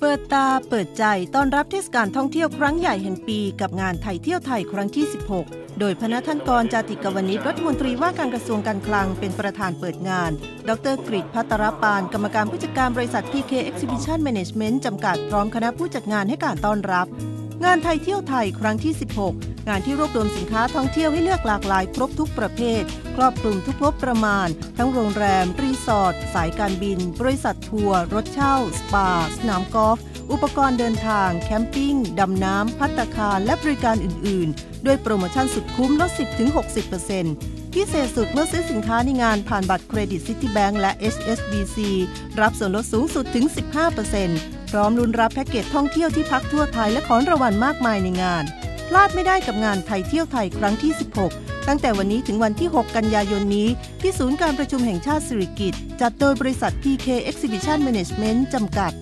เปิดตาเปิดใจต้อนรับเทศกาลท่องเที่ยวครั้งใหญ่แห่งปี กับงานไทยเที่ยวไทยครั้งที่ 16 โดยพนัท่านกรจาติกวณิชรัฐมนตรีว่าการกระทรวงการคลังเป็นประธานเปิดงาน ดรกริชพัตรปาน กรรมการผู้จัดการบริษัท PK Exhibition Management จำกัดพร้อมคณะผู้จัดงานให้การต้อนรับ งานไทยเที่ยวไทยครั้งที่ 16 งานที่รวบรวมสินค้าท่องเที่ยวให้เลือกหลากหลาย ครบทุกประเภท ครอบคลุมทุกงบประมาณ ทั้งโรงแรม รีสอร์ท สายการบิน บริษัททัวร์ รถเช่า สปา สนามกอล์ฟ อุปกรณ์เดินทาง แคมปิ้ง ดำน้ำ พัตคาร และบริการอื่น ๆ ด้วยโปรโมชั่นสุดคุ้มลด 10-60%พิเศษสุดเมื่อซื้อสินค้าในงานผ่านบัตรเครดิตซิตี้แบงก์และ HSBC รับส่วนลดสูงสุดถึง 15% พร้อมลุ้นรับแพ็กเกจท่องเที่ยวที่พักทั่วไทยและของรางวัลมากมายในงาน พลาดไม่ได้กับงานไทยเที่ยวไทยครั้งที่ 16 ตั้งแต่วันนี้ถึงวันที่ 6 กันยายนนี้ ที่ศูนย์การประชุมแห่งชาติสิริกิติ์จัดโดยบริษัท PK Exhibition Management จำกัด